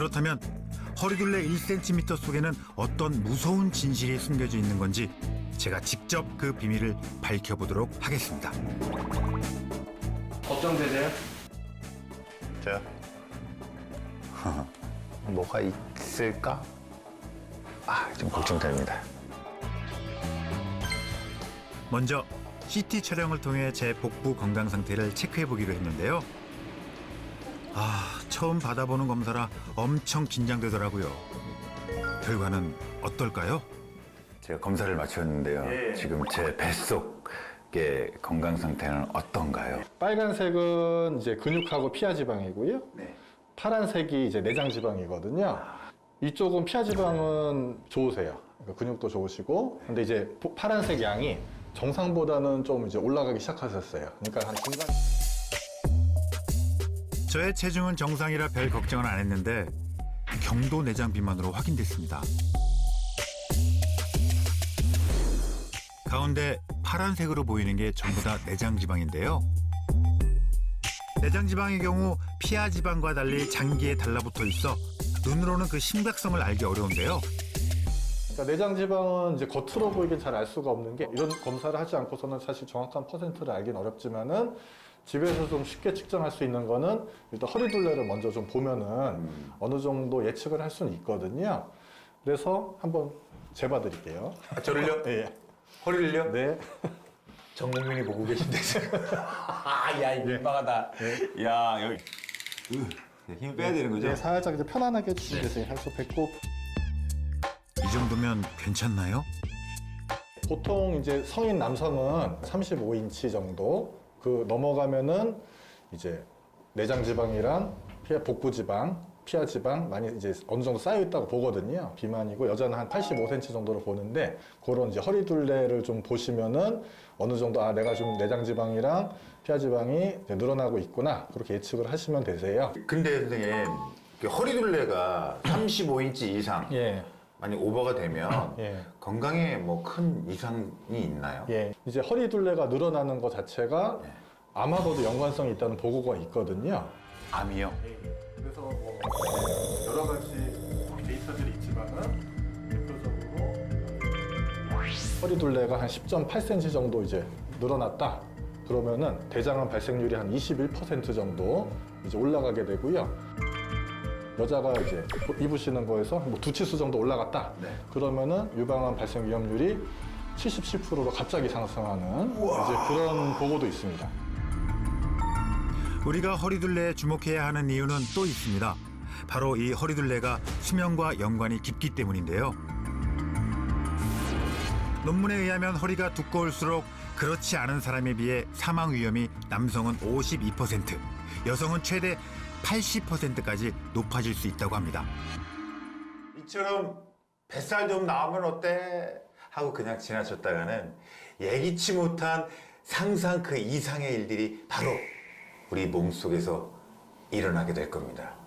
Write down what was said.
그렇다면 허리둘레 1cm 속에는 어떤 무서운 진실이 숨겨져 있는 건지 제가 직접 그 비밀을 밝혀보도록 하겠습니다. 걱정되세요? 저요? 뭐가 있을까? 아, 좀 걱정됩니다. 먼저 CT 촬영을 통해 제 복부 건강 상태를 체크해 보기로 했는데요. 아, 처음 받아보는 검사라 엄청 긴장되더라고요. 결과는 어떨까요? 제가 검사를 마쳤는데요. 예. 지금 제 뱃속의 건강 상태는 어떤가요? 빨간색은 이제 근육하고 피하 지방이고요. 네. 파란색이 이제 내장 지방이거든요. 이쪽은 피하 지방은 좋으세요. 그러니까 근육도 좋으시고, 근데 이제 보- 파란색 양이 정상보다는 좀 이제 올라가기 시작하셨어요. 그러니까 한 중간. 저의 체중은 정상이라 별 걱정은 안 했는데 경도 내장 비만으로 확인됐습니다. 가운데 파란색으로 보이는 게 전부 다 내장 지방인데요. 내장 지방의 경우 피하 지방과 달리 장기에 달라붙어 있어 눈으로는 그 심각성을 알기 어려운데요. 그러니까 내장 지방은 이제 겉으로 보이긴 잘 알 수가 없는 게 이런 검사를 하지 않고서는 사실 정확한 퍼센트를 알긴 어렵지만은 집에서 좀 쉽게 측정할 수 있는 거는 일단 허리 둘레를 먼저 좀 보면은 어느 정도 예측을 할 수는 있거든요. 그래서 한번 재봐 드릴게요. 아, 저를요? 예. 허리를요? 네. 전 국민이 보고 계신데 지금. 아, 야, 이거 민망하다. 야, 여기. 으, 힘 빼야 되는 거죠? 네, 살짝 이제 편안하게 주시면 되세요. 할수 뱉고 이 정도면 괜찮나요? 보통 이제 성인 남성은 35인치 정도 그 넘어가면은 이제 내장 지방이랑 피하 복부 지방, 피하 지방 많이 이제 어느 정도 쌓여 있다고 보거든요. 비만이고 여자는 한 85cm 정도로 보는데 그런 이제 허리 둘레를 좀 보시면은 어느 정도 아 내가 지금 내장 지방이랑 피하 지방이 늘어나고 있구나 그렇게 예측을 하시면 되세요. 근데 선생님, 그 허리 둘레가 35인치 이상 예. 많이 오버가 되면 예. 건강에 뭐 큰 이상이 있나요? 예, 이제 허리 둘레가 늘어나는 것 자체가 암하고도 연관성이 있다는 보고가 있거든요. 암이요? 그래서 뭐 여러 가지 데이터들이 있지만은 대표적으로 허리 둘레가 한 10.8cm 정도 이제 늘어났다. 그러면은 대장암 발생률이 한 21% 정도 이제 올라가게 되고요. 여자가 이제 입으시는 거에서 뭐 두 치수 정도 올라갔다. 네. 그러면은 유방암 발생 위험률이 77%로 갑자기 상승하는 이제 그런 보고도 있습니다. 우리가 허리둘레에 주목해야 하는 이유는 또 있습니다. 바로 이 허리둘레가 수면과 연관이 깊기 때문인데요. 논문에 의하면 허리가 두꺼울수록 그렇지 않은 사람에 비해 사망 위험이 남성은 52%, 여성은 최대 80%까지 높아질 수 있다고 합니다. 이처럼 뱃살 좀 나오면 어때? 하고 그냥 지나쳤다가는 예기치 못한 상상 그 이상의 일들이 바로 우리 몸속에서 일어나게 될 겁니다.